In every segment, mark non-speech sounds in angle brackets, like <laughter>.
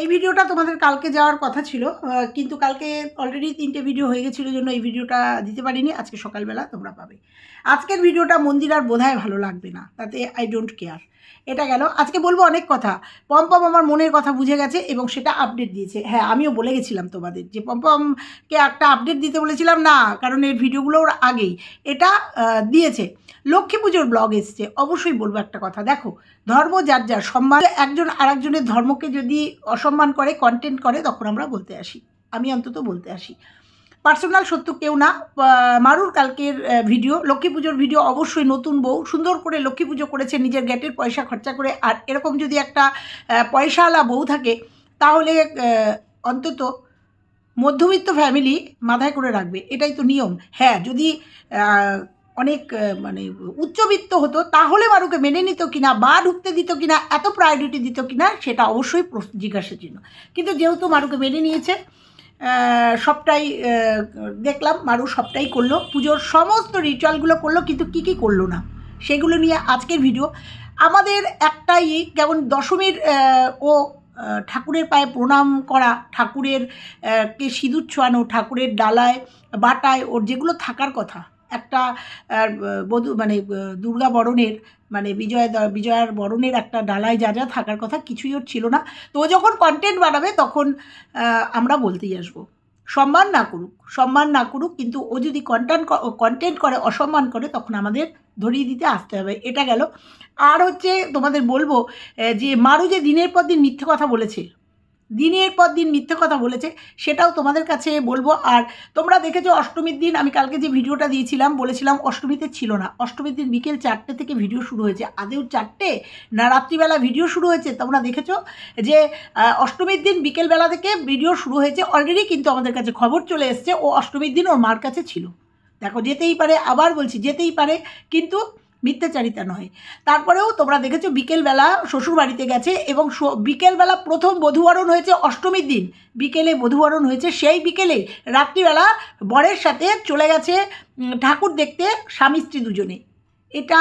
এই ভিডিওটা তোমাদের কালকে যাওয়ার কথা ছিল কিন্তু কালকে অলরেডি তিনটে ভিডিও হয়ে গেছিল জন্য এই ভিডিওটা দিতে পারিনি, আজকে সকালবেলা তোমরা পাবে। আজকের ভিডিওটা মন্দির আর বোধহয় ভালো লাগবে না, তাতে আই ডোন্ট কেয়ার এটা গেল। আজকে বলব অনেক কথা। পম্পম আমার মনের কথা বুঝে গেছে এবং সেটা আপডেট দিয়েছে। হ্যাঁ আমিও বলে গেছিলাম তোমাদের যে পম্পমকে একটা আপডেট দিতে বলেছিলাম না, কারণ এর ভিডিওগুলোর আগেই। এটা দিয়েছে। লক্ষ্মী পুজোর ব্লগ এসছে। অবশ্যই বলব একটা কথা। দেখো, ধর্ম যার যার, সম্মান। একজন আরেকজনের ধর্মকে যদি অসম্মান করে কন্টেন্ট করে, তখন আমরা বলতে আসি। আমি অন্তত বলতে আসি। পার্সোনাল সত্য কেউ না। মারুর কালকের ভিডিও লক্ষ্মী পুজোর ভিডিও অবশ্যই নতুন বউ। সুন্দর করে লক্ষ্মী পুজো করেছে, নিজের গ্যাটের পয়সা খরচা করে। আর এরকম যদি একটা পয়সাওয়ালা বউ থাকে, তাহলে অন্তত মধ্যবিত্ত ফ্যামিলি মাথায় করে রাখবে। এটাই তো নিয়ম। হ্যাঁ যদি অনেক মানে উচ্চবিত্ত হতো, তাহলে মারুকে মেনে নিত কিনা বা ঢুকতে দিত কিনা, এত প্রায়োরিটি দিত কিনা, সেটা অবশ্যই জিজ্ঞাসার জন্য কিন্তু যেহেতু মারুকে মেনে নিয়েছে সবটাই দেখলাম, মারু সবটাই করল, পুজোর সমস্ত রিচুয়ালগুলো করল, কিন্তু কী কী করল না, সেগুলো নিয়ে আজকের ভিডিও আমাদের একটাই যেমন দশমীর ও ঠাকুরের পায়ে প্রণাম করা, ঠাকুরের কে সিঁদুর ছোয়ানো, ঠাকুরের ডালায়, বাটায়, ওর যেগুলো থাকার কথা একটা বধূ মানে দুর্গা বরণের মানে বিজয় বিজয়ার বরণের একটা ডালায় যা যা থাকার কথা কিছুই ওর ছিল না। তো ও যখন কন্টেন্ট বানাবে তখন আমরা বলতেই আসব। সম্মান না করুক, সম্মান না করুক, কিন্তু ও যদি কন্টেন্ট কন্টেন্ট করে, অসম্মান করে, তখন আমাদের ধরিয়ে দিতে আসতে হবে। এটা গেল। আর হচ্ছে তোমাদের বলব যে মারু যে দিনের পর দিন মিথ্যে কথা বলেছে দিনের পর দিন মিথ্যে কথা বলেছে, সেটাও তোমাদের কাছে বলব। আর তোমরা দেখেছ অষ্টমীর দিন, আমি কালকে যে ভিডিওটা দিয়েছিলাম, বলেছিলাম অষ্টমীতে ছিল না। অষ্টমীর দিন বিকেল চারটে থেকে ভিডিও শুরু হয়েছে। আদেও চারটে না রাত্রিবেলা ভিডিও শুরু হয়েছে? তোমরা দেখেছ যে অষ্টমীর দিন বিকেলবেলা থেকে ভিডিও শুরু হয়েছে। অলরেডি কিন্তু আমাদের কাছে খবর চলে এসছে। ও অষ্টমীর দিন ওর মার কাছে ছিল। দেখো, যেতেই পারে, আবার বলছি, যেতেই পারে, কিন্তু মিথ্যাচারিতা নয়। তারপরেও তোমরা দেখেছ বিকেলবেলা শ্বশুর বাড়িতে গেছে এবং বিকেলবেলা প্রথম বধূবরণ হয়েছে অষ্টমীর দিন। বিকেলে বধুবরণ হয়েছে, সেই বিকেলে রাত্রিবেলা বরের সাথে চলে গেছে ঠাকুর দেখতে স্বামী স্ত্রী দুজনে। এটা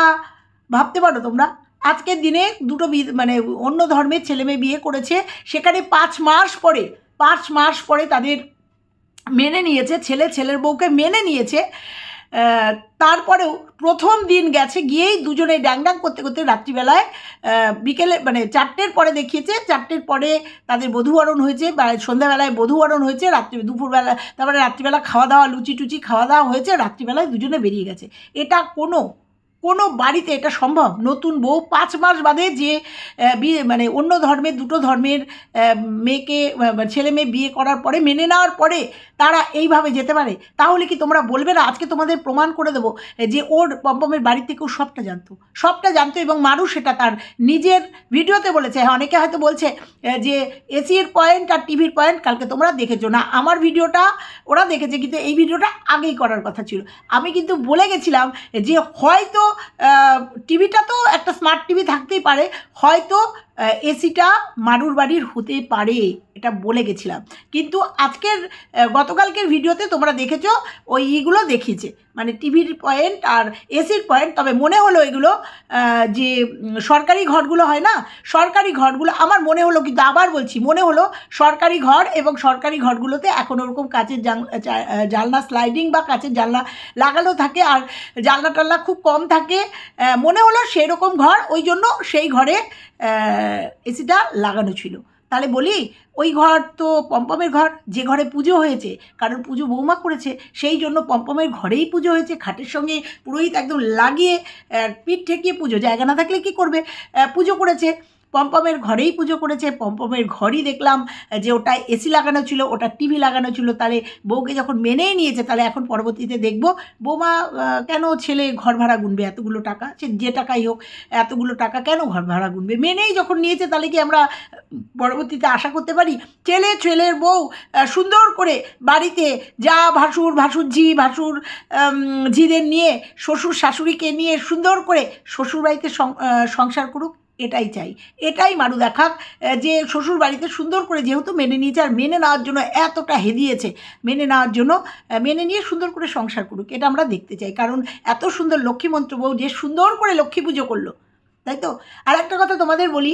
ভাবতে পারো তোমরা? আজকের দিনে দুটো মানে অন্য ধর্মের ছেলে মেয়ে বিয়ে করেছে, সেখানে পাঁচ মাস পরে, পাঁচ মাস পরে তাদের মেনে নিয়েছে, ছেলে, ছেলের বউকে মেনে নিয়েছে। তারপরেও প্রথম দিন গেছে, গিয়েই দুজনে ড্যাং ড্যাং করতে করতে রাত্রিবেলায় বিকেলে মানে চারটের পরে দেখিয়েছে, চারটের পরে তাদের বধুবরণ হয়েছে, বা সন্ধ্যাবেলায় বধুবরণ হয়েছে, রাত্রি, দুপুরবেলা, তারপরে রাত্রিবেলা খাওয়া দাওয়া লুচি টুচি খাওয়া দাওয়া হয়েছে, রাত্রিবেলায় দুজনে বেরিয়ে গেছে। এটা কোনো কোনো বাড়িতে এটা সম্ভব? নতুন বউ পাঁচ মাস বাদে যে বিয়ে মানে অন্য ধর্মের দুটো ধর্মের মেয়েকে ছেলে মেয়ে বিয়ে করার পরে, মেনে নেওয়ার পরে তারা এইভাবে যেতে পারে? তাহলে কি তোমরা বলবে না, আজকে তোমাদের প্রমাণ করে দেবো যে ওর পম্পমের বাড়ি থেকেও সবটা জানতো? সবটা জানতো এবং মানুষ সেটা তার নিজের ভিডিওতে বলেছে। হ্যাঁ অনেকে হয়তো বলছে যে এসির পয়েন্ট আর টিভির পয়েন্ট কালকে তোমরা দেখেছ। না, আমার ভিডিওটা ওরা দেখেছে, কিন্তু এই ভিডিওটা আগেই করার কথা ছিল। আমি কিন্তু বলে গেছিলাম যে হয়তো টিভিটা তো একটা স্মার্ট টিভি থাকতেই পারে। হয়তো এসিটা মারুর বাড়ির হতে পারে, এটা বলে গেছিলাম। কিন্তু আজকের গতকালকের ভিডিওতে তোমরা দেখেছ, ওই ইগুলো দেখিয়েছে। মানে টিভির পয়েন্ট আর এসির পয়েন্ট, তবে মনে হলো এগুলো যে সরকারি ঘরগুলো হয় না, সরকারি ঘরগুলো, আমার মনে হলো কিন্তু আবার বলছি, মনে হলো সরকারি ঘর এবং সরকারি ঘরগুলোতে এখন ওরকম কাচের জান- জানলা স্লাইডিং বা কাচের জানলা লাগানো থাকে আর জানলা টাল্লা খুব কম থাকে। মনে হলো সেরকম ঘর, ওই জন্য সেই ঘরে এসিটা লাগানো ছিল। তাহলে বলি, ওই ঘর তো পম্পমের ঘর, যে ঘরে পুজো হয়েছে, কারণ পুজো বৌমা করেছে, সেই জন্য পম্পমের ঘরেই পুজো হয়েছে, খাটের সঙ্গে পুরোহিত একদম লাগিয়ে পিঠ ঠেকিয়ে পুজো, জায়গা না থাকলে কি করবে? পুজো করেছে। পম্পমের ঘরেই পুজো করেছে, পম্পমের ঘরই দেখলাম যে ওটা এসি লাগানো ছিল, ওটা টিভি লাগানো ছিল, তাহলে বউকে যখন মেনেই নিয়েছে, তাহলে এখন পরবর্তীতে দেখব, বৌমা কেন ছেলে ঘর ভাড়া গুনবে এতগুলো টাকা? সে যে টাকাই হোক, এতগুলো টাকা কেন ঘর ভাড়া গুনবে? মেনেই যখন নিয়েছে, তাহলে কি আমরা পরবর্তীতে আশা করতে পারি? ছেলে, ছেলের বউ সুন্দর করে বাড়িতে যা ভাসুর ভাসুর ঝি ভাসুর ঝিদের নিয়ে, শ্বশুর শাশুড়িকে নিয়ে সুন্দর করে শ্বশুর বাড়িতে সং- সংসার করুক এটাই চাই। এটাই মারু দেখাক যে শ্বশুর বাড়িতে সুন্দর করে যেহেতু মেনে নিয়েছে আর মেনে নেওয়ার জন্য এতটা হেদিয়েছে, মেনে নেওয়ার জন্য মেনে নিয়ে সুন্দর করে সংসার করুক, এটা আমরা দেখতে চাই। কারণ এত সুন্দর লক্ষ্মী মন্ত্র বউ যে সুন্দর করে লক্ষ্মী পুজো করল, তাই তো? আর একটা কথা তোমাদের বলি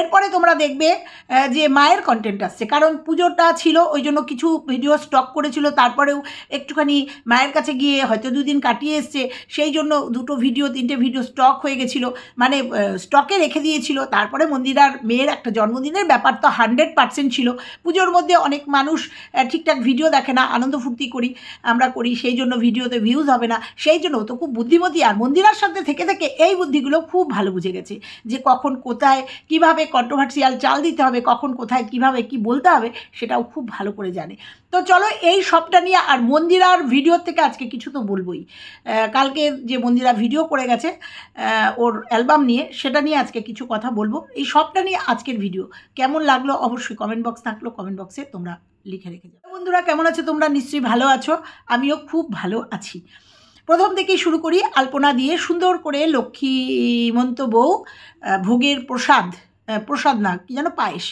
এরপরে তোমরা দেখবে যে মায়ের কন্টেন্ট আসছে। কারণ পুজোটা ছিল, ওই জন্য কিছু ভিডিও স্টক করেছিল, তারপরেও একটুখানি মায়ের কাছে গিয়ে হয়তো দুদিন কাটিয়ে এসছে। সেই জন্য দুটো ভিডিও তিনটে ভিডিও স্টক হয়ে গেছিল। মানে স্টকে রেখে দিয়েছিল। তারপরে মন্দিরার মেয়ের একটা জন্মদিনের ব্যাপার তো হান্ড্রেড পার্সেন্ট ছিল। পুজোর মধ্যে অনেক মানুষ ঠিকঠাক ভিডিও দেখে না, আনন্দ ফুর্তি করি, আমরা করি, সেই জন্য ভিডিওতে ভিউজ হবে না। সেই জন্য তো খুব বুদ্ধিমতী। আর মন্দিরার সাথে থেকে থেকে এই বুদ্ধিগুলো খুব ভালো বুঝে গেছে। যে কখন কোথায়, কীভাবে কন্ট্রোভার্সিয়াল চাল দিতে হবে, কখন, কোথায়, কীভাবে, কি বলতে হবে, সেটাও খুব ভালো করে জানে। তো চলো এই সবটা নিয়ে আর মন্দিরার ভিডিওর থেকে আজকে কিছু তো বলবোই। কালকে যে মন্দিরা ভিডিও করে গেছে ওর অ্যালবাম নিয়ে, সেটা নিয়ে আজকে কিছু কথা বলব। এই সবটা নিয়ে আজকের ভিডিও কেমন লাগল? অবশ্যই কমেন্ট বক্স থাকল কমেন্ট বক্সে তোমরা লিখে রেখে যাও। বন্ধুরা, কেমন আছো তোমরা? নিশ্চয়ই ভালো আছো। আমিও খুব ভালো আছি। প্রথম থেকেই শুরু করি আলপনা দিয়ে সুন্দর করে লক্ষ্মীমন্ত বউ ভোগের প্রসাদ। প্রসাদ না, কি যেন পায়েস।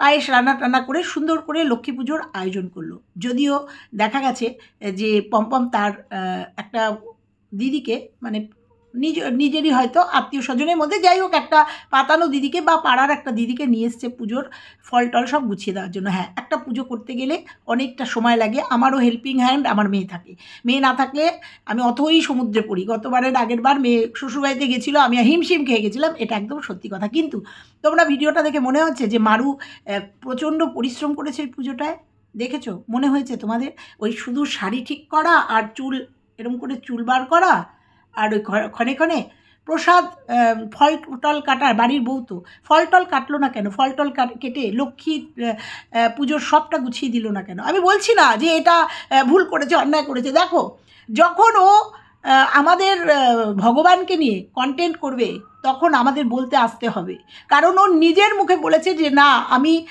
পায়েস রান্না টান্না করে সুন্দর করে লক্ষ্মী পুজোর আয়োজন করল। যদিও দেখা গেছে যে পম্পম তার একটা দিদিকে মানে নিজ, নিজেরই হয়তো আত্মীয় স্বজনের মধ্যে। যাই হোক, একটা পাতানো দিদিকে বা পাড়ার একটা দিদিকে নিয়ে এসছে পুজোর ফল টল সব গুছিয়ে দেওয়ার জন্য। হ্যাঁ একটা পুজো করতে গেলে অনেকটা সময় লাগে। আমারও হেল্পিং হ্যান্ড আমার মেয়ে থাকে। মেয়ে না থাকলে আমি অথই সমুদ্রে পড়ি। গতবারের আগের বার মেয়ে শ্বশুরবাড়িতে গেছিল আমি হিমশিম খেয়ে গেছিলাম। এটা একদম সত্যি কথা। কিন্তু তোমরা ভিডিওটা দেখে মনে হচ্ছে যে মারু প্রচণ্ড পরিশ্রম করেছে এই পুজোটায়? দেখেছ? মনে হয়েছে তোমাদের? ওই শুধু শাড়ি ঠিক করা আর চুল, এরম করে চুল বার করা আর ওই ক্ষণে ক্ষণে প্রসাদ ফল টল কাটার, বাড়ির বউ তো, ফল টল কাটলো না কেন? ফল টল কাট- লক্ষ্মী পুজোর সবটা গুছিয়ে দিল না কেন? আমি বলছি না যে এটা ভুল করেছে, অন্যায় করেছে। দেখো, যখন ও আমাদের ভগবানকে নিয়ে কন্টেন্ট করবে, তখন আমাদের বলতে আসতে হবে। কারণ ও নিজের মুখে বলেছে যে, না, আমি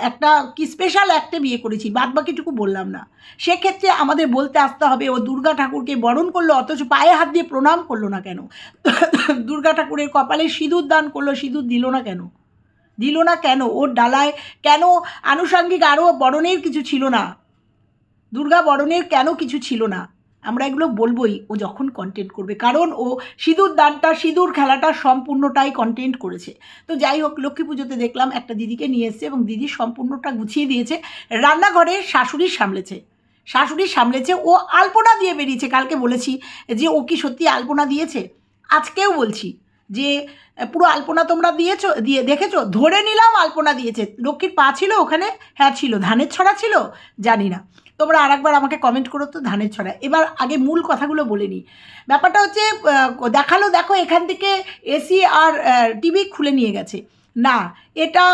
একটা কি স্পেশাল অ্যাক্টে বিয়ে করেছি বাদ বাকিটুকু বললাম না। সেক্ষেত্রে আমাদের বলতে আসতে হবে, ও দুর্গা ঠাকুরকে বরণ করল, অথচ পায়ে হাত দিয়ে প্রণাম করল না কেন? <coughs> দুর্গা ঠাকুরের কপালে সিঁদুর দান করল, সিঁদুর দিল না কেন? দিল না কেন? ওর ডালায় কেন আনুষঙ্গিক আরও বরণের কিছু ছিল না? দুর্গা বরণের কেন কিছু ছিল না? আমরা এগুলো বলবোই ও যখন কন্টেন্ট করবে। কারণ ও সিঁদুর দানটা, সিঁদুর খেলাটা সম্পূর্ণটাই কন্টেন্ট করেছে। তো যাই হোক, লক্ষ্মী পুজোতে দেখলাম একটা দিদিকে নিয়ে এসছে এবং দিদি সম্পূর্ণটা গুছিয়ে দিয়েছে। রান্নাঘরে শাশুড়ি সামলেছে। শাশুড়ি সামলেছে, ও আলপনা দিয়ে বেরিয়েছে। কালকে বলেছি যে, ও কি সত্যি আলপনা দিয়েছে? আজকেও বলছি যে, পুরো আলপনা তোমরা দিয়েছ, দিয়ে দেখেছ? ধরে নিলাম আলপনা দিয়েছে। লক্ষ্মীর পা ছিল ওখানে? হ্যাঁ ছিল। ধানের ছড়া ছিল? জানি না। তোমরা আরেকবার আমাকে কমেন্ট করো তো ধানের ছড়া। এবার আগে মূল কথাগুলো বলে নিই। ব্যাপারটা হচ্ছে দেখাল, দেখো এখান থেকে এসি আর টিভি খুলে নিয়ে গেছে। না, এটা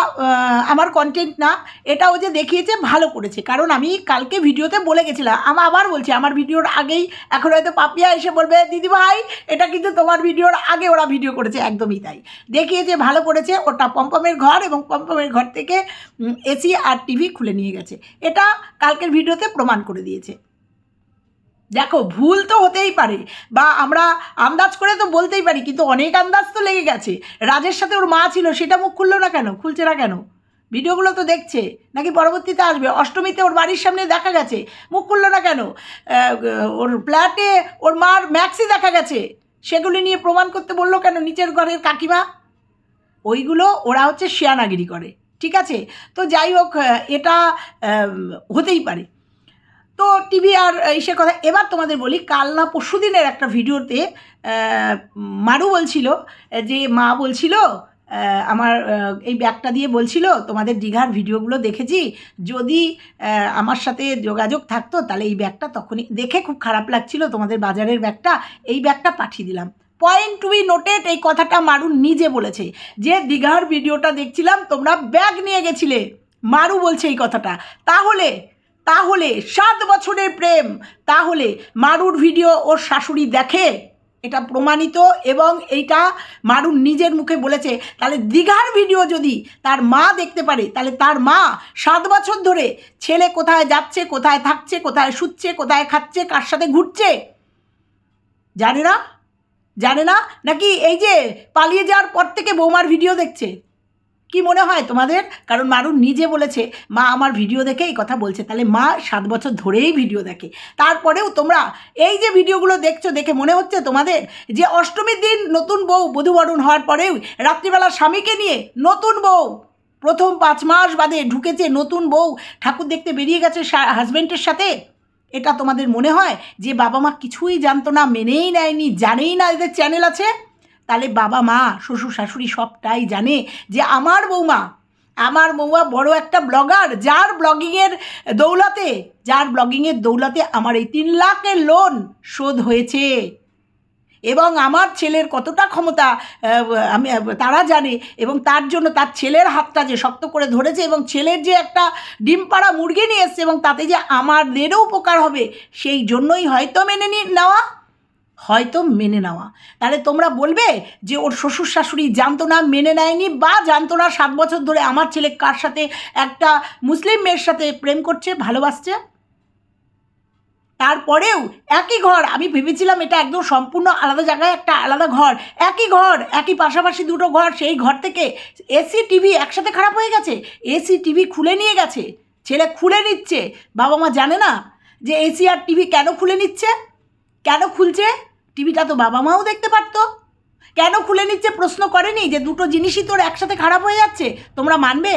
আমার কন্টেন্ট না, এটা ও যে দেখিয়েছে ভালো করেছে। কারণ আমি কালকে ভিডিওতে বলে গেছিলাম, আমি, আবার বলছি, আমার ভিডিওর আগেই এখন হয়তো পাপিয়া এসে বলবে, দিদি ভাই, এটা কিন্তু তোমার ভিডিওর আগে ওরা ভিডিও করেছে, একদমই তাই। দেখিয়েছে, ভালো করেছে, ওটা পম্পমের ঘর এবং পম্পমের ঘর থেকে এসি আর টিভি খুলে নিয়ে গেছে। এটা কালকের ভিডিওতে প্রমাণ করে দিয়েছে। দেখো, ভুল তো হতেই পারে বা আমরা আন্দাজ করে তো বলতেই পারি, কিন্তু অনেক আন্দাজ তো লেগে গেছে। রাজের সাথে ওর মা ছিল, সেটা মুখ খুললো না কেন? খুলছে না কেন? ভিডিওগুলো তো দেখছে, নাকি পরবর্তীতে আসবে? অষ্টমীতে ওর বাড়ির সামনে দেখা গেছে, মুখ খুললো না কেন? ওর ফ্ল্যাটে ওর মার ম্যাক্সি দেখা গেছে, সেগুলি নিয়ে প্রমাণ করতে বলল কেন নিচের ঘরের কাকিমা? ওইগুলো ওরা হচ্ছে শিয়ানাগিরি করে, ঠিক আছে? তো যাই হোক এটা হতেই পারে। তো টিভি আর ইসের কথা এবার তোমাদের বলি, কাল না পরশু দিনের একটা ভিডিওতে মারু বলছিল যে মা বলছিল আমার এই ব্যাগটা দিয়ে বলছিল, তোমাদের দীঘার ভিডিওগুলো দেখেছি, যদি আমার সাথে যোগাযোগ থাকতো, তাহলে এই ব্যাগটা তখনই দেখে খুব খারাপ লাগছিল তোমাদের বাজারের ব্যাগটা, এই ব্যাগটা পাঠিয়ে দিলাম। পয়েন্ট টু বি নোটেড এই কথাটা মারু নিজে বলেছে, যে দীঘার ভিডিওটা দেখছিলাম, তোমরা ব্যাগ নিয়ে গেছিলে। মারু বলছে এই কথাটা। তাহলে তাহলে সাত বছরের প্রেম। তাহলে মারুর ভিডিও ওর শাশুড়ি দেখে? এটা প্রমাণিত এবং এইটা মারুর নিজের মুখে বলেছে। তাহলে দীঘার ভিডিও যদি তার মা দেখতে পারে, তাহলে তার মা সাত বছর ধরে ছেলে কোথায় যাচ্ছে, কোথায় থাকছে, কোথায় শুচ্ছে, কোথায় খাচ্ছে, কার সাথে ঘুরছে? জানে না? জানে না? নাকি এই যে পালিয়ে যাওয়ার পর থেকে বৌমার ভিডিও দেখছে? কি মনে হয় তোমাদের? কারণ মারুন নিজে বলেছে, মা আমার ভিডিও দেখে এই কথা বলছে। তাহলে মা সাত বছর ধরেই ভিডিও দেখে। তারপরেও তোমরা এই যে ভিডিওগুলো দেখছ দেখে মনে হচ্ছে তোমাদের যে অষ্টমীর দিন নতুন বউ বধূবরণ হওয়ার পরেও রাত্রিবেলা স্বামীকে নিয়ে নতুন বউ প্রথম পাঁচ মাস বাদে ঢুকেছে নতুন বউ। ঠাকুর দেখতে বেরিয়ে গেছে হাজব্যান্ডের সাথে। এটা তোমাদের মনে হয়? যে বাবা মা কিছুই জানতো না, মেনেই নেয়নি, জানেই না এদের চ্যানেল আছে? তাহলে বাবা, মা, শ্বশুর, শাশুড়ি সবটাই জানে যে আমার বৌমা আমার বৌমা বড় একটা ব্লগার, যার ব্লগিংয়ের দৌলতে, যার ব্লগিংয়ের দৌলতে আমার এই তিন লাখের লোন শোধ হয়েছে। এবং আমার ছেলের কতটা ক্ষমতা আমি, তারা জানে, এবং তার জন্য তার ছেলের হাতটা যে শক্ত করে ধরেছে, এবং ছেলের যে একটা ডিম পাড়া মুরগি নিয়ে এসছে, এবং তাতে যে আমাদেরও উপকার হবে, সেই জন্যই হয়তো মেনে নি নেওয়া। হয়তো মেনে নেওয়া। তাহলে তোমরা বলবে যে ওর শ্বশুর শাশুড়ি জানতো না, মেনে নেয়নি বা জানতো না সাত বছর ধরে আমার ছেলে কার সাথে একটা মুসলিম মেয়ের সাথে প্রেম করছে, ভালোবাসছে? তারপরেও একই ঘর, আমি ভেবেছিলাম এটা একদম সম্পূর্ণ আলাদা জায়গায় একটা আলাদা ঘর, একই ঘর, একই পাশাপাশি দুটো ঘর, সেই ঘর থেকে এসি টিভি একসাথে খারাপ হয়ে গেছে এসি টিভি খুলে নিয়ে গেছে, ছেলে খুলে নিচ্ছে, বাবা মা জানে না যে এসি আর টিভি কেন খুলে নিচ্ছে? কেন খুলছে? টিভিটা তো বাবা মাও দেখতে পারতো। কেন খুলে নিচ্ছে প্রশ্ন করেনি যে দুটো জিনিসই তোর একসাথে খারাপ হয়ে যাচ্ছে? তোমরা মানবে?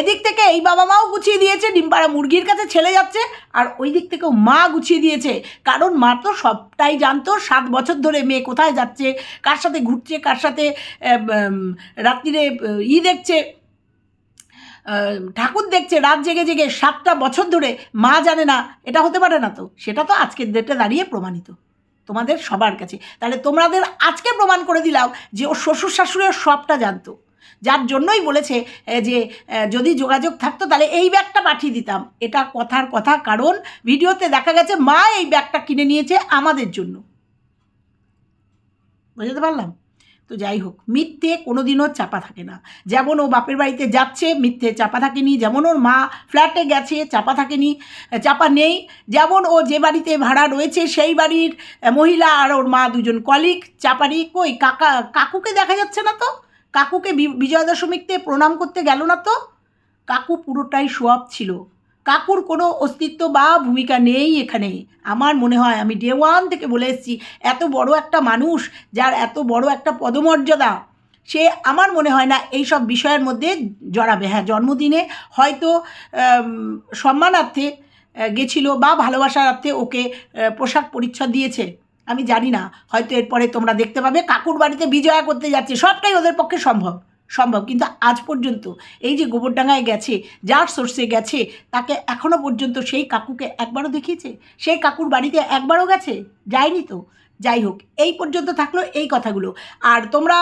এদিক থেকে এই বাবা মাও গুছিয়ে দিয়েছে, ডিমপাড়া মুরগির কাছে ছেলে যাচ্ছে, আর ওই দিক থেকেও মা গুছিয়ে দিয়েছে। কারণ মা তো সবটাই জানতো, সাত বছর ধরে মেয়ে কোথায় যাচ্ছে, কার সাথে ঘুরছে, কার সাথে রাত্রিরে, ই দেখছে ঠাকুর দেখছে, রাত জেগে জেগে, সাতটা বছর ধরে মা জানে না, এটা হতে পারে না তো। সেটা তো আজকের ডেটে দাঁড়িয়ে প্রমাণিত। তোমাদের সবার কাছে। তাহলে তোমাদের আজকে প্রমাণ করে দিলাম যে ও শ্বশুর শাশুড়ি সবটা জানতো। যার জন্যই বলেছে যে যদি যোগাযোগ থাকতো তাহলে এই ব্যাগটা পাঠিয়ে দিতাম। এটা কথার কথা, কারণ ভিডিওতে দেখা গেছে মা এই ব্যাগটা কিনে নিয়েছে আমাদের জন্য। বুঝতে পারলাম? তো যাই হোক, মিথ্যে কোনো দিনও চাপা থাকে না। যেমন ও বাপের বাড়িতে যাচ্ছে, মিথ্যে চাপা থাকেনি। যেমন ওর মা ফ্ল্যাটে গেছে, চাপা থাকেনি, চাপা নেই। যেমন ও যে বাড়িতে ভাড়া রয়েছে, সেই বাড়ির মহিলা আর ওর মা দুজন কলিক চাপারি, কই, কাকা, কাকুকে দেখা যাচ্ছে না তো? কাকুকে বিজয়া দশমীতে প্রণাম করতে গেল না তো? কাকু পুরোটাই সোয়াব ছিল। কাকুর কোনো অস্তিত্ব বা ভূমিকা নেই এখানে। আমার মনে হয় আমি ডে ওয়ান থেকে বলে এসেছি, এত বড় একটা মানুষ যার এত বড় একটা পদমর্যাদা, সে আমার মনে হয় না এই সব বিষয়ের মধ্যে জড়াবে। হ্যাঁ জন্মদিনে হয়তো সম্মানার্থে গেছিল বা ভালোবাসার অর্থে ওকে পোশাক পরিচ্ছদ দিয়েছে। আমি জানি না, হয়তো এরপরে তোমরা দেখতে পাবে কাকুর বাড়িতে বিজয়া করতে যাচ্ছে, সবটাই ওদের পক্ষে সম্ভব। সম্ভব। কিন্তু আজ পর্যন্ত এই যে গোবরডাঙ্গায় গেছে, যার সোর্সে গেছে, তাকে এখনও পর্যন্ত সেই কাকুকে একবারও দেখিয়েছে? সেই কাকুর বাড়িতে একবারও গেছে? যায়নি তো? যাই হোক, এই পর্যন্ত থাকল এই কথাগুলো। আর তোমরা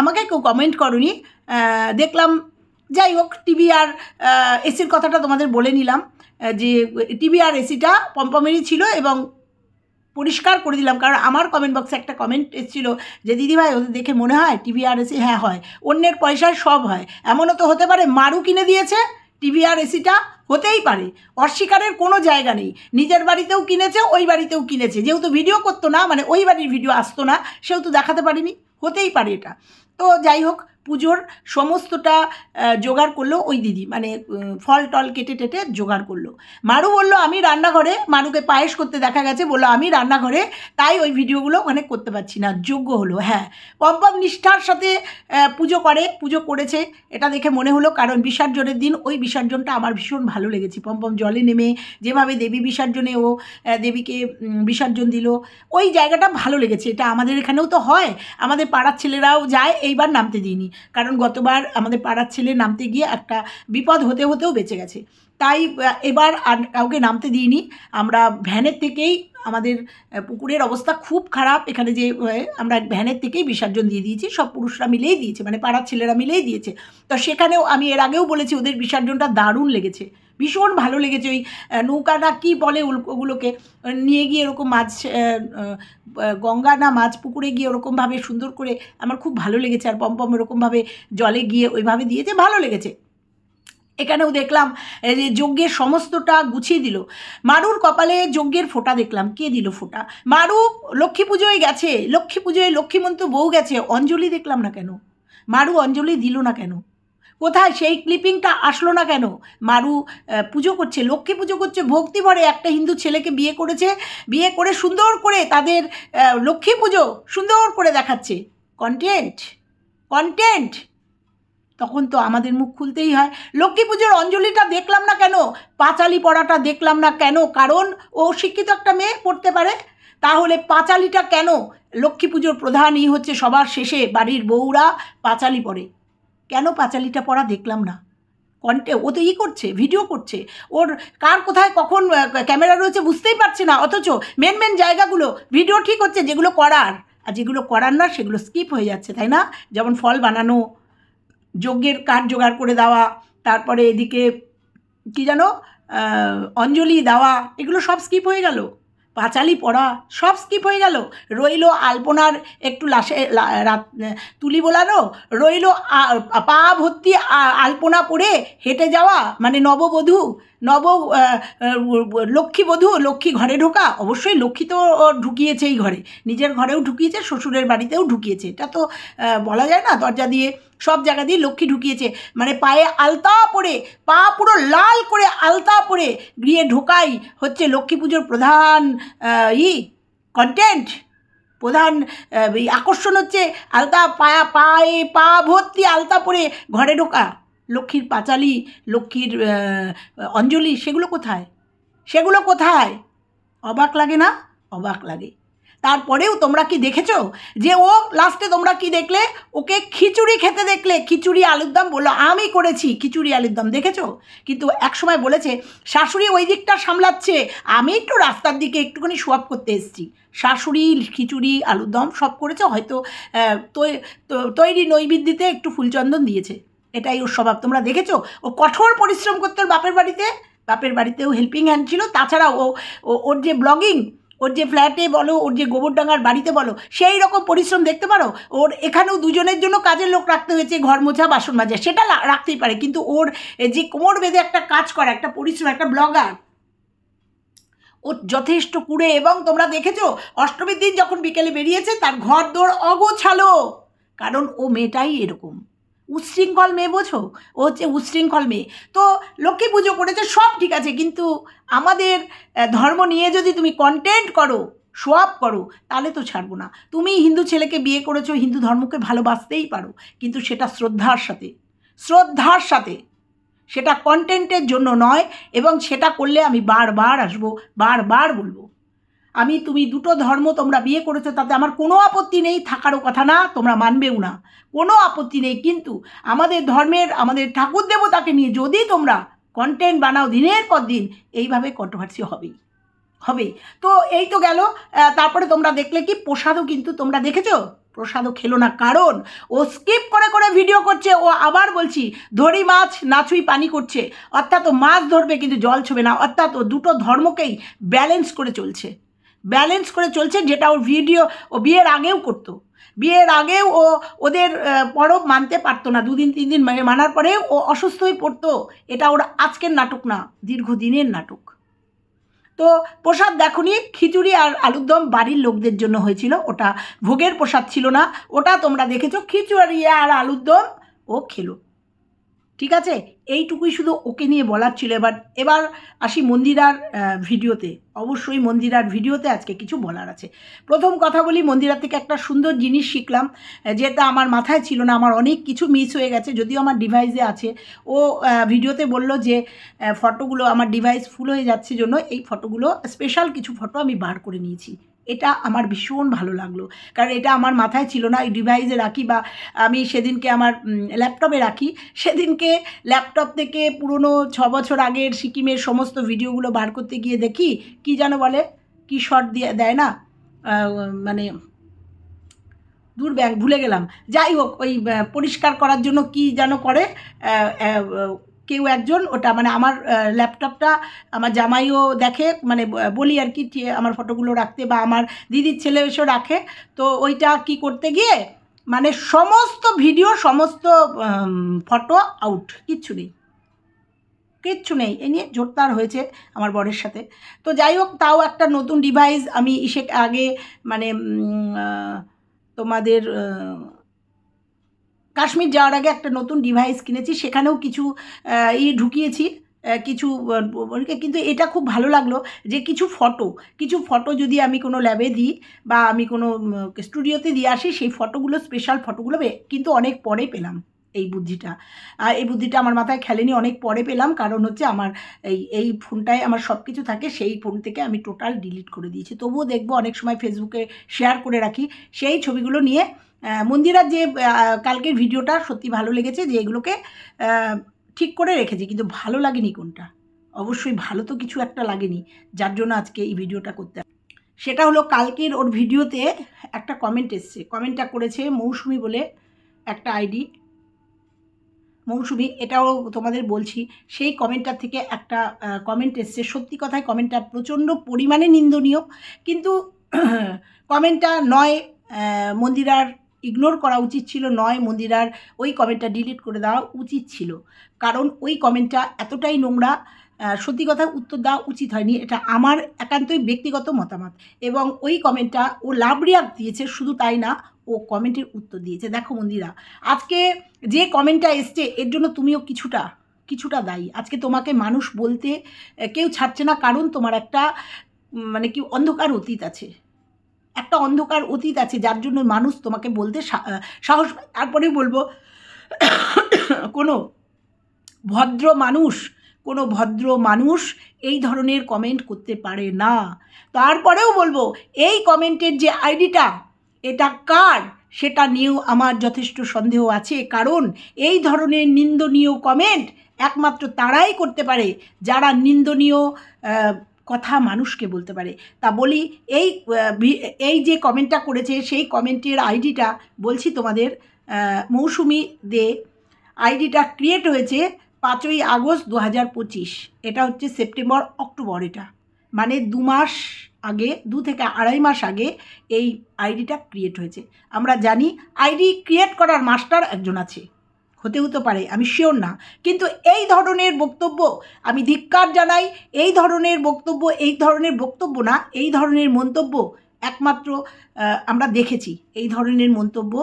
আমাকে কেউ কমেন্ট করনি দেখলাম, যাই হোক টিভি আর এসির কথাটা তোমাদের বলে নিলাম যে টিভি আর এসিটা পম্পমেরই ছিল এবং পরিষ্কার করে দিলাম। কারণ আমার কমেন্ট বক্সে একটা কমেন্ট এসেছিল যে, দিদিভাই, ওদের দেখে মনে হয় টিভি আর এসি হ্যাঁ হয়। অন্যের পয়সায় সব হয়। এমনও তো হতে পারে মারু কিনে দিয়েছে। টিভি আর এসিটা হতেই পারে। অস্বীকারের কোনো জায়গা নেই। নিজের বাড়িতেও কিনেছে, ওই বাড়িতেও কিনেছে। যেহেতু ভিডিও করতো না মানে ওই বাড়ির ভিডিও আসতো না, সেহেতু দেখাতে পারিনি। হতেই পারে এটা। তো যাই হোক পুজোর সমস্তটা জোগাড় করল ওই দিদি। মানে ফল টল কেটে টেটে জোগাড় করল। মারু বলল, আমি রান্নাঘরে। মারুকে পায়েস করতে দেখা গেছে, বলল, আমি রান্নাঘরে। তাই ওই ভিডিওগুলো ওখানে করতে পারছি না, যোগ্য হলো হ্যাঁ। পম্পম নিষ্ঠার সাথে পুজো করে, পুজো করেছে, এটা দেখে মনে হলো, কারণ বিসর্জনের দিন ওই বিসর্জনটা আমার ভীষণ ভালো লেগেছে। পম্পম জলে নেমে, যেভাবে দেবী বিসর্জনে ও দেবীকে বিসর্জন দিল, ওই জায়গাটা ভালো লেগেছে। এটা আমাদের এখানেও তো হয়, আমাদের পাড়ার ছেলেরাও যায়, এইবার নামতে দিইনি। কারণ গতবার আমাদের পাড়ার ছেলে নামতে গিয়ে একটা বিপদ হতে হতেও বেঁচে গেছে। তাই এবার আর কাউকে নামতে দিইনি। আমরা ভ্যানের থেকেই আমাদের পুকুরের অবস্থা খুব খারাপ। এখানে যে আমরা ভ্যানের থেকেই বিসর্জন দিয়ে দিয়েছি। সব পুরুষরা মিলেই দিয়েছে মানে পাড়ার ছেলেরা মিলেই দিয়েছে। তো সেখানেও আমি এর আগেও বলেছি, ওদের বিসর্জনটা দারুণ লেগেছে। ভীষণ ভালো লেগেছে ওই নৌকা না কী বলে ওগুলোকে নিয়ে গিয়ে এরকম মাছ গঙ্গা না মাছ পুকুরে গিয়ে ওরকমভাবে সুন্দর করে আমার খুব ভালো লেগেছে আর পম্পম এরকমভাবে জলে গিয়ে ওইভাবে দিয়েছে, ভালো লেগেছে। এখানেও দেখলাম যে যজ্ঞের সমস্তটা গুছিয়ে দিল। মারুর কপালে যজ্ঞের ফোঁটা দেখলাম, কে দিল ফোঁটা? মারু, লক্ষ্মী পুজোয় গেছে, লক্ষ্মী পুজোয় লক্ষ্মীমন্ত বউ গেছে, অঞ্জলি দেখলাম না কেন? মারু অঞ্জলি দিল না কেন? কোথায়? সেই ক্লিপিংটা আসলো না কেন? মারু পুজো করছে, লক্ষ্মী পুজো করছে, ভক্তি ভরে একটা হিন্দু ছেলেকে বিয়ে করেছে, বিয়ে করে সুন্দর করে তাদের লক্ষ্মী পুজো সুন্দর করে দেখাচ্ছে। কন্টেন্ট কন্টেন্ট তখন তো আমাদের মুখ খুলতেই হয়। লক্ষ্মী পুজোর অঞ্জলিটা দেখলাম না কেন? পাঁচালি পড়াটা দেখলাম না কেন? কারণ ও শিক্ষিত একটা মেয়ে পড়তে পারে। তাহলে পাঁচালিটা কেন? লক্ষ্মী পুজোর প্রধানই হচ্ছে সবার শেষে বাড়ির বউরা পাঁচালি পড়ে। কেন পাঁচালিটা পড়া দেখলাম না? কন্টে ও তো ই করছে, ভিডিও করছে। ওর কার কোথায়, কখন ক্যামেরা রয়েছে বুঝতেই পারছে না। অথচ মেন মেন জায়গাগুলো, ভিডিও ঠিক হচ্ছে, যেগুলো করার। আর যেগুলো করার না, সেগুলো স্কিপ হয়ে যাচ্ছে, তাই না? যেমন ফল বানানো, যজ্ঞের কাঠ জোগাড় করে দেওয়া, তারপরে এদিকে কি জানো অঞ্জলি দেওয়া, এগুলো সব স্কিপ হয়ে গেল। পাঁচালি পড়া সব স্কিপ হয়ে গেল। রইল আলপনার একটু লাশে তুলি বোলানো, রইল পা ভর্তি আলপনা পরে হেঁটে যাওয়া মানে নববধূ। নব আহ, লক্ষ্মী ঘরে ঢোকা। অবশ্যই লক্ষ্মী তো ঢুকিয়েছে এই ঘরে। নিজের ঘরেও ঢুকিয়েছে শ্বশুরের বাড়িতেও ঢুকিয়েছে। এটা তো বলা যায় না দরজা দিয়ে সব জায়গা দিয়ে লক্ষ্মী ঢুকিয়েছে। মানে পায়ে আলতা পরে পা পুরো লাল করে আলতা পরে গিয়ে ঢোকাই হচ্ছে লক্ষ্মী পুজোর প্রধান ই কন্টেন্ট প্রধান আকর্ষণ হচ্ছে আলতা পায়া পায়ে পা ভর্তি আলতা পরে ঘরে ঢোকা। লক্ষ্মীর পাঁচালি, লক্ষ্মীর অঞ্জলি, সেগুলো কোথায়? সেগুলো কোথায়? অবাক লাগে না? অবাক লাগে। তারপরেও তোমরা কি দেখেছ যে ও লাস্টে তোমরা কি দেখলে? ওকে খিচুড়ি খেতে দেখলে। খিচুড়ি আলুর দম বলল, আমি করেছি খিচুড়ি আলুর দম। দেখেছ? কিন্তু একসময় বলেছে, শাশুড়ি ওই দিকটা সামলাচ্ছে। আমি একটু রাস্তার দিকে একটুখানি সোয়াপ করতে এসেছি। শাশুড়ি, খিচুড়ি, আলুর দম সব করেছে। হয়তো তৈরি নৈবেদ্যিতে একটু ফুলচন্দন দিয়েছে। এটাই ওর স্বভাব। তোমরা দেখেছ? ও কঠোর পরিশ্রম করতো ওর বাপের বাড়িতে। বাপের বাড়িতেও হেল্পিং হ্যান্ড ছিল। তাছাড়া ও ওর যে ব্লগিং ওর যে ফ্ল্যাটে বলো, ওর যে গোবরডাঙ্গার বাড়িতে বলো, সেই রকম পরিশ্রম দেখতে পারো? ওর এখানেও দুজনের জন্য কাজের লোক রাখতে হয়েছে, ঘর মোছা, বাসন মাজা, সেটা রাখতেই পারে। কিন্তু ওর যে কোমর বেঁধে একটা কাজ করা, একটা পরিশ্রম, একটা ব্লগার ও যথেষ্ট কুড়ে। এবং তোমরা দেখেছ, অষ্টমীর দিন যখন বিকেলে বেরিয়েছে, তার ঘর দৌড় অগোছালো। কারণ ও মেয়েটাই এরকম। উচ্ছৃঙ্খল মেয়ে, বোঝো? ও হচ্ছে উচ্ছৃঙ্খল মেয়ে। তো লক্ষ্মী পুজো করেছে, সব ঠিক আছে, কিন্তু আমাদের ধর্ম নিয়ে যদি তুমি কন্টেন্ট করো সোয়াপ করো, তাহলে তো ছাড়বো না। তুমি হিন্দু ছেলেকে বিয়ে করেছ, হিন্দু ধর্মকে ভালোবাসতেই পারো, কিন্তু সেটা শ্রদ্ধার সাথে। শ্রদ্ধার সাথে। সেটা কন্টেন্টের জন্য নয়, এবং সেটা করলে আমি বারবার আসব, বারবার বলব। আমি তুমি দুটো ধর্ম তোমরা বিয়ে করেছ, তাতে আমার কোনো আপত্তি নেই, থাকারও কথা না, তোমরা মানবেও না। কোনো আপত্তি নেই, কিন্তু আমাদের ধর্মের, আমাদের ঠাকুর দেবতাকে নিয়ে যদি তোমরা কন্টেন্ট বানাও দিনের পর দিন, এইভাবে কন্ট্রোভার্সি হবেই। হবেই। তো এই তো গেল। তারপরে তোমরা দেখলে কি, প্রসাদও কিন্তু তোমরা দেখেছ? প্রসাদও খেলো না। কারণ ও স্কিপ করে করে ভিডিও করছে, ও আবার বলছি, ধরি মাছ নাচুই পানি করছে। অর্থাৎ ও মাছ ধরবে, কিন্তু জল ছবে না। অর্থাৎ ও দুটো ধর্মকেই ব্যালেন্স করে চলছে। ব্যালেন্স করে চলছে, যেটা ওর ভিডিও ও বিয়ের আগেও করতো। বিয়ের আগেও ও ওদের পরব মানতে পারতো না। দুদিন, তিন দিন মানে মানার পরেও ও অসুস্থ হয়ে পড়তো। এটা ওর আজকের নাটক না, দীর্ঘদিনের নাটক। তো প্রসাদ দেখুনি খিচুড়ি আর আলুর দম বাড়ির লোকদের জন্য হয়েছিল। ওটা ভোগের প্রসাদ ছিল না। ওটা তোমরা দেখেছ, খিচুড়ি আর আলুর দম ও খেলো। ঠিক আছে? এইটুকুই শুধু ওকে নিয়ে বলার ছিল। এবার এবার আসি মন্দিরার ভিডিওতে। অবশ্যই মন্দিরার ভিডিওতে আজকে কিছু বলার আছে। প্রথম কথা বলি মন্দিরা থেকে একটা সুন্দর জিনিস শিখলাম, যেটা আমার মাথায় ছিল না। আমার অনেক কিছু মিস হয়ে গেছে, যদিও আমার ডিভাইসে আছে। ও ভিডিওতে বলল যে ফটোগুলো আমার ডিভাইস ফুল হয়ে যাচ্ছে জন্য, এই ফটোগুলো স্পেশাল কিছু ফটো আমি বার করে নিয়েছি। এটা আমার ভীষণ ভালো লাগল। কারণ এটা আমার মাথায় ছিল না, এই ডিভাইসে রাখি বা আমি সেদিনকে আমার ল্যাপটপে রাখি। সেদিনকে ল্যাপটপ থেকে পুরনো ছ বছর আগের সিকিমের সমস্ত ভিডিওগুলো বার করতে গিয়ে দেখি, কি যেন বলে? কি শর্ট দিয়ে দেয় না? মানে দূর ব্যাগ, ভুলে গেলাম। যাই হোক, ওই পরিষ্কার করার জন্য কি যেন করে কেউ একজন ওটা মানে আমার ল্যাপটপটা আমার জামাইও দেখে মানে বলি আর কি আমার ফটোগুলো রাখতে বা আমার দিদির ছেলে এসেও রাখে। তো ওইটা কি করতে গিয়ে মানে সমস্ত ভিডিও সমস্ত ফটো আউট কিচ্ছু নেই। কিচ্ছু নেই। এ নিয়ে জোরদার হয়েছে আমার বরের সাথে। তো যাই হোক, তাও একটা নতুন ডিভাইস আমি ইসে আগে মানে তোমাদের কাশ্মীর যাওয়ার আগে একটা নতুন ডিভাইস কিনেছি, সেখানেও কিছু ই ঢুকিয়েছি কিছু কিন্তু এটা খুব ভালো লাগল যে কিছু ফটো কিছু ফটো যদি আমি কোনো ল্যাবে দিই বা আমি কোনো স্টুডিওতে দিয়ে আসি, সেই ফটোগুলো স্পেশাল ফটোগুলো কিন্তু অনেক পরে পেলাম এই বুদ্ধিটা। এই বুদ্ধিটা আমার মাথায় খেলেনি, অনেক পরে পেলাম, কারণ হচ্ছে আমার এই এই ফোনটায় আমার সব কিছু থাকে, সেই ফোন থেকে আমি টোটাল ডিলিট করে দিয়েছি। তবুও দেখব অনেক সময় ফেসবুকে শেয়ার করে রাখি, সেই ছবিগুলো নিয়ে মন্দিরার যে কালকের ভিডিওটা সত্যি ভালো লেগেছে যে এগুলোকে ঠিক করে রেখেছি, কিন্তু ভালো লাগেনি কোনটা? অবশ্যই ভালো তো কিছু একটা লাগেনি, যার জন্য আজকে এই ভিডিওটা করতে সেটা হলো কালকের ওর ভিডিওতে একটা কমেন্ট এসছে। কমেন্টটা করেছে মৌসুমি বলে একটা আইডি মৌসুমি, এটাও তোমাদের বলছি, সেই কমেন্টটার থেকে একটা কমেন্ট এসছে। সত্যি কথায় কমেন্টটা প্রচণ্ড পরিমাণে নিন্দনীয়, কিন্তু কমেন্টটা নয় মন্দিরার ইগনোর করা উচিত ছিল নয়, মন্দিরার ওই কমেন্টটা ডিলিট করে দেওয়া উচিত ছিল। কারণ ওই কমেন্টটা এতটাই নোংরা সত্যি কথা উত্তর দেওয়া উচিত হয়নি। এটা আমার একান্তই ব্যক্তিগত মতামত এবং ওই কমেন্টটা ও লাভ রিয়াক্ট দিয়েছে, শুধু তাই না, ও কমেন্টের উত্তর দিয়েছে। দেখো মন্দিরা, আজকে যে কমেন্টটা এসছে, এর জন্য তুমিও কিছুটা কিছুটা দায়ী। আজকে তোমাকে মানুষ বলতে, কেউ ছাড়ছে না, কারণ তোমার একটা মানে কি, অন্ধকার অতীত আছে। একটা অন্ধকার অতীত আছে, যার জন্য মানুষ তোমাকে বলতে সাহস তারপরে বলব, কোনো ভদ্র মানুষ, কোনো ভদ্র মানুষ এই ধরনের কমেন্ট করতে পারে না। তারপরেও বলব, এই কমেন্টের যে আইডিটা এটা কার? সেটা নিয়েও আমার যথেষ্ট সন্দেহ আছে, কারণ এই ধরনের নিন্দনীয় কমেন্ট একমাত্র তারাই করতে পারে, যারা নিন্দনীয় কথা মানুষকে বলতে পারে। তা বলি, এই এই যে কমেন্টটা করেছে, সেই কমেন্টের আইডিটা বলছি তোমাদের মৌসুমি দে, আইডিটা ক্রিয়েট হয়েছে পাঁচই আগস্ট দু হাজার পঁচিশ। এটা হচ্ছে সেপ্টেম্বর, অক্টোবর এটা। মানে দু মাস আগে, দু থেকে আড়াই মাস আগে এই আইডিটা ক্রিয়েট হয়েছে। আমরা জানি, আইডি ক্রিয়েট করার মাস্টার একজন আছে। হতেও তো পারে, আমি শিওর না। কিন্তু এই ধরনের বক্তব্য আমি ধিক্কার জানাই, এই ধরনের বক্তব্য, এই ধরনের বক্তব্য না, এই ধরনের মন্তব্য একমাত্র আমরা দেখেছি। এই ধরনের মন্তব্য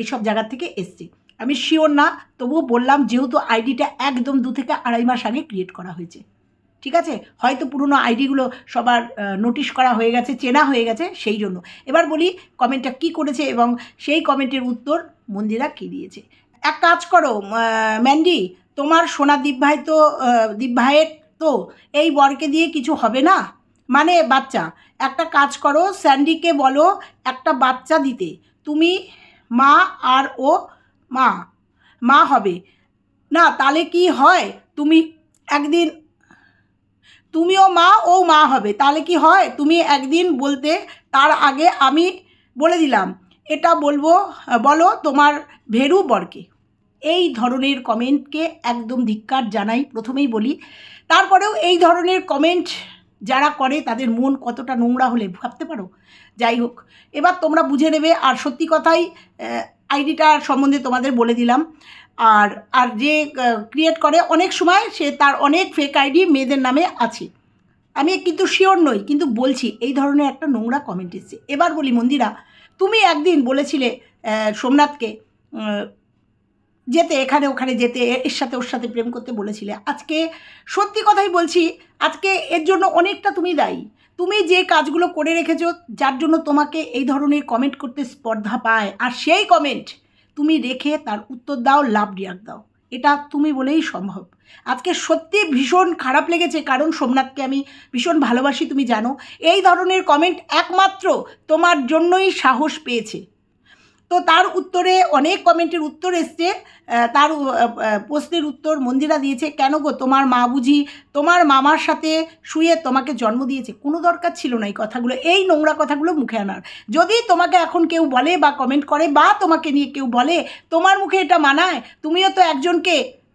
এইসব জায়গা থেকে এসছে। আমি শিওর না, তবুও বললাম যেহেতু আইডিটা একদম দু থেকে আড়াই মাস আগে ক্রিয়েট করা হয়েছে। ঠিক আছে? হয়তো পুরনো আইডিগুলো সবার নোটিশ করা হয়ে গেছে, চেনা হয়ে গেছে, সেই জন্য। এবার বলি কমেন্টটা কি করেছে এবং সেই কমেন্টের উত্তর মন্দিরা কী দিয়েছে? এক কাজ করো ম্যান্ডি তোমার সোনা দীপ ভাই তো দীপ ভাইয়ের তো এই বরকে দিয়ে কিছু হবে না? মানে বাচ্চা, একটা কাজ করো স্যান্ডিকে বলো একটা বাচ্চা দিতে। তুমি মা আর ও মা মা হবে। না, তাহলে কি হয়? তুমি একদিন, তুমিও মা, ও মা হবে। তাহলে কি হয়? তুমি একদিন বলতে, তার আগে আমি বলে দিলাম। এটা বলব, বলো তোমার ভেরু বরকে। এই ধরনের কমেন্টকে একদম ধিক্কার জানাই, প্রথমেই বলি। তারপরেও এই ধরনের কমেন্ট যারা করে, তাদের মন কতটা নোংরা হলে, ভাবতে পারো? যাই হোক, এবার তোমরা বুঝে নেবে, আর সত্যি কথাই আইডিটার সম্বন্ধে তোমাদের বলে দিলাম। আর আর যে ক্রিয়েট করে, অনেক সময় সে তার অনেক ফেক আইডি মেয়েদের নামে আছে। আমি কিন্তু শিওর নই, কিন্তু বলছি, এই ধরনের একটা নোংরা কমেন্ট এসছে। এবার বলি, মন্দিরা, তুমি একদিন বলেছিলে সোমনাথকে যেতে, এখানে, ওখানে যেতে, এর সাথে, ওর সাথে প্রেম করতে বলেছিলে। আজকে সত্যি কথাই বলছি, আজকে এর জন্য অনেকটা তুমি দায়ী। তুমি যে কাজগুলো করে রেখেছো, যার জন্য তোমাকে এই ধরনের কমেন্ট করতে স্পর্ধা পায়। আর সেই কমেন্ট তুমি রেখে তার উত্তর দাও, লাভ রিয়াক্ট দাও। এটা তুমি বলেই সম্ভব। আজকে সত্যি ভীষণ খারাপ লেগেছে, কারণ সোমনাথকে আমি ভীষণ ভালোবাসি, তুমি জানো। এই ধরনের কমেন্ট একমাত্র তোমার জন্যই সাহস পেয়েছে। তো তার উত্তরে অনেক কমেন্টের উত্তর এসছে তার প্রশ্নের উত্তর মন্দিরা দিয়েছে, কেন গো তোমার মা বুঝি? তোমার মামার সাথে শুয়ে তোমাকে জন্ম দিয়েছে। কোনো দরকার ছিল না এই কথাগুলো। এই নোংরা কথাগুলো মুখে আনার। যদি তোমাকে এখন কেউ বলে বা কমেন্ট করে বা তোমাকে নিয়ে কেউ বলে, তোমার মুখে এটা মানায়, তুমিও তো একজনকে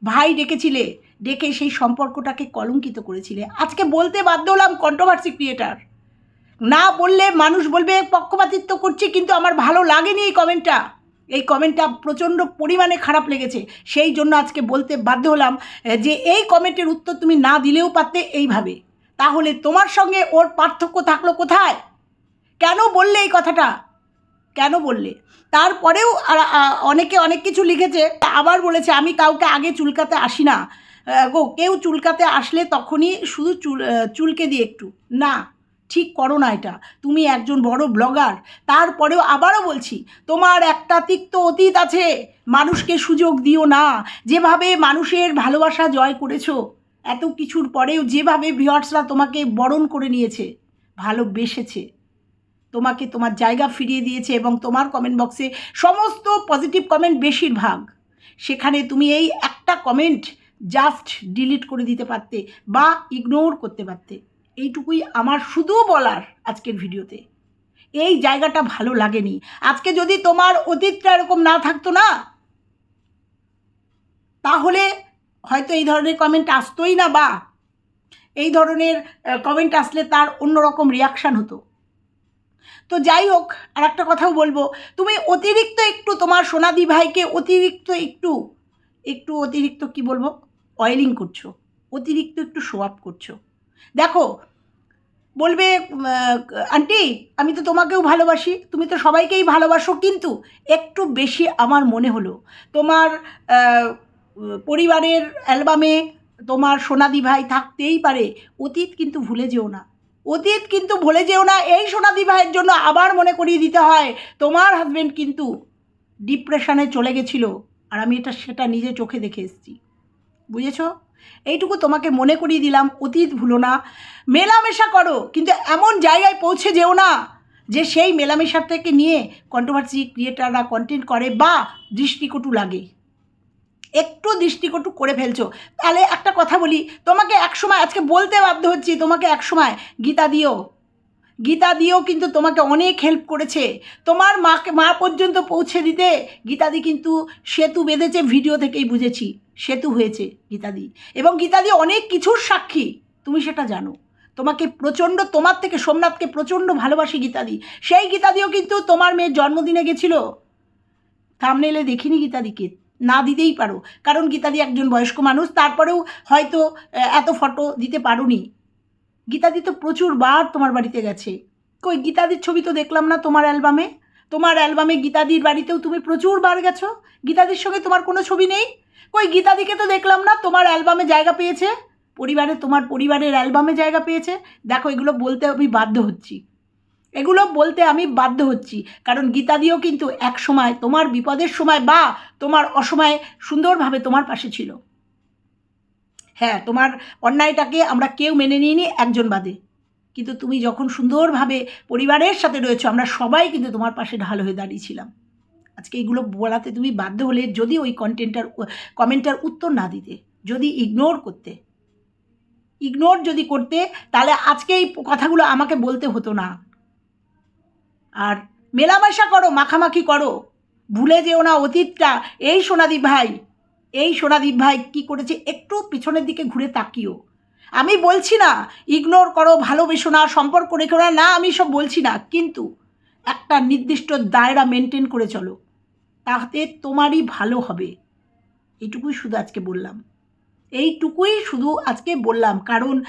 ভাই ডেকেছিলে, ডেকে সেই সম্পর্কটাকে কলঙ্কিত করেছিলে। আজকে বলতে বাধ্য হলাম কন্ট্রোভার্সি ক্রিয়েটার না বললে মানুষ বলবে, পক্ষপাতিত্ব করছি, কিন্তু আমার ভালো লাগেনি এই কমেন্টটা। এই কমেন্টটা প্রচণ্ড পরিমাণে খারাপ লেগেছে। সেই জন্য আজকে বলতে বাধ্য হলাম যে এই কমেন্টের উত্তর তুমি না দিলেও পারতে এইভাবে। তাহলে তোমার সঙ্গে ওর পার্থক্য থাকল কোথায়? কেন বললে এই কথাটা? কেন বললে? তারপরেও অনেকে অনেক কিছু লিখেছে, আবার বলেছে, আমি কাউকে আগে চুলকাতে আসি না। গো, কেউ চুলকাতে আসলে তখনই শুধু চুল চুলকে দিয়ে একটু। না। ঠিক করো না এটা। তুমি একজন বড় ব্লগার তারপরেও আবারও বলছি, তোমার একটা তিক্ত অতীত আছে। মানুষকে সুযোগ দিও না। যেভাবে মানুষের ভালোবাসা জয় করেছ, এত কিছুর পরেও যেভাবে ভিওয়ার্সরা তোমাকে বরণ করে নিয়েছে, ভালোবেসেছে, তোমাকে তোমার জায়গা ফিরিয়ে দিয়েছে এবং তোমার কমেন্ট বক্সে সমস্ত পজিটিভ কমেন্ট বেশিরভাগ। সেখানে তুমি এই একটা কমেন্ট জাস্ট ডিলিট করে দিতে পারতে বা ইগনোর করতে পারতে। এইটুকুই আমার শুধু বলার আজকের ভিডিওতে। এই জায়গাটা ভালো লাগেনি। আজকে যদি তোমার অতীতটা এরকম না থাকতো না, তাহলে হয়তো এই ধরনের কমেন্ট আসতোই না বা এই ধরনের কমেন্ট আসলে তার অন্যরকম রিয়াকশান হতো। তো যাই হোক আর একটা কথাও বলব। তুমি অতিরিক্ত একটু তোমার সোনাদি ভাইকে অতিরিক্ত একটু একটু অতিরিক্ত কি বলব? অয়েলিং করছ। অতিরিক্ত একটু শো আপ করছ। দেখো বলবে আন্টি, আমি তো তোমাকেও ভালোবাসি, তুমি তো সবাইকেই ভালোবাসো, কিন্তু একটু বেশি আমার মনে হলো। তোমার পরিবারের অ্যালবামে তোমার সোনাদি ভাই থাকতেই পারে, অতীত কিন্তু ভুলে যেও না। অতীত কিন্তু ভুলে যেও না, এই সোনাদি ভাইয়ের জন্য আবার মনে করিয়ে দিতে হয়। তোমার হাজব্যান্ড কিন্তু ডিপ্রেশনে চলে গেছিল, আর আমি এটা সেটা নিজে চোখে দেখে এসেছি। বুঝেছ? এইটুকু তোমাকে মনে করিয়ে দিলাম, অতীত ভুলো না। মেলামেশা করো, কিন্তু এমন জায়গায় পৌঁছে যেও না যে সেই মেলামেশার থেকে নিয়ে কন্ট্রোভার্সি ক্রিয়েটাররা কন্টেন্ট করে বা দৃষ্টিকটু লাগে। একটু দৃষ্টিকটু করে ফেলছো। তাহলে একটা কথা বলি, তোমাকে একসময়, আজকে বলতে বাধ্য হচ্ছি, তোমাকে একসময় গীতা দিও। গীতা দিয়েও কিন্তু তোমাকে অনেক হেল্প করেছে। তোমার মাকে, মা পর্যন্ত পৌঁছে দিতে গীতাদি কিন্তু সেতু বেঁধেছে ভিডিও থেকেই বুঝেছি। সেতু হয়েছে গীতাদি এবং গীতাদি অনেক কিছুর সাক্ষী, তুমি সেটা জানো। তোমাকে প্রচণ্ড, তোমার থেকে সোমনাথকে প্রচণ্ড ভালোবাসি গীতাদি সেই গীতাদিও কিন্তু তোমার মেয়ের জন্মদিনে গেছিল। থামনেলে দেখিনি গীতাদিকে না দিতেই পারো। কারণ গীতাদি একজন বয়স্ক মানুষ, তারপরেও হয়তো এত ফটো দিতে পারোনি। গীতাদি তো প্রচুর বার তোমার বাড়িতে গেছে। কই, গীতাদির ছবি তো দেখলাম না তোমার অ্যালবামে? তোমার অ্যালবামে গীতাদির বাড়িতেও তুমি প্রচুর বার গেছো? গীতাদির সঙ্গে তোমার কোনো ছবি নেই? কই, গীতাদিকে তো দেখলাম না তোমার অ্যালবামে জায়গা পেয়েছে? পরিবারে, তোমার পরিবারের অ্যালবামে জায়গা পেয়েছে? দেখো, এগুলো বলতে আমি বাধ্য হচ্ছি। এগুলো বলতে আমি বাধ্য হচ্ছি। কারণ গীতাদিও কিন্তু এক সময় তোমার বিপদের সময় বা তোমার অসময়ে সুন্দরভাবে তোমার পাশে ছিল। হ্যাঁ তোমার অন্যায়টাকে আমরা কেউ মেনে নিইনি একজন বাদে। কিন্তু তুমি যখন সুন্দরভাবে পরিবারের সাথে রয়েছো, আমরা সবাই কিন্তু তোমার পাশে ঢাল হয়ে দাঁড়িয়েছিলাম আজকে এগুলো বলাতে তুমি বাধ্য হলে যদি ওই কন্টেন্টটার কমেন্টটার উত্তর না দিতে, যদি ইগনোর করতে। ইগনোর যদি করতে, তাহলে আজকে এই কথাগুলো আমাকে বলতে হতো না। আর মেলামেশা করো, মাখামাখি করো। ভুলে যেও না অতীতটা। এই সোনাদীপ ভাই এই সোনাদীপ ভাই কি করেছে? একটু পিছনের দিকে ঘুরে তাকিও। আমি বলছি না ইগনোর করো, ভালোবেসো না, সম্পর্ক রেখো না না, আমি সব বলছি না। কিন্তু একটা নির্দিষ্ট দায়রা মেনটেন করে চলো। তাতে তোমারই ভালো হবে। এইটুকুই শুধু আজকে বললাম। এইটুকুই শুধু আজকে বললাম। কারণ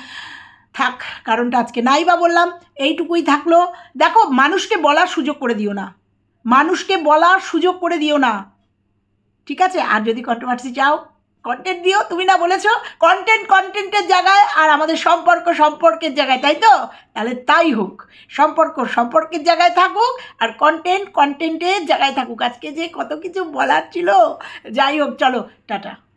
থাক, কারণটা আজকে নাই বা বললাম, এইটুকুই থাকল। দেখো, মানুষকে বলার সুযোগ করে দিও না। মানুষকে বলার সুযোগ করে দিও না। ঠিক আছে? আর যদি কন্ট্রোভার্সি চাও কন্টেন্ট দিও, তুমি না বলেছ কন্টেন্ট কন্টেন্টের জায়গায় আর আমাদের সম্পর্ক সম্পর্কের জায়গায়, তাই তো? তাহলে তাই হোক। সম্পর্ক সম্পর্কের জায়গায় থাকুক আর কন্টেন্ট কন্টেন্টের জায়গায় থাকুক। আজকে যে কত কিছু বলার ছিল, যাই হোক, চলো, টাটা।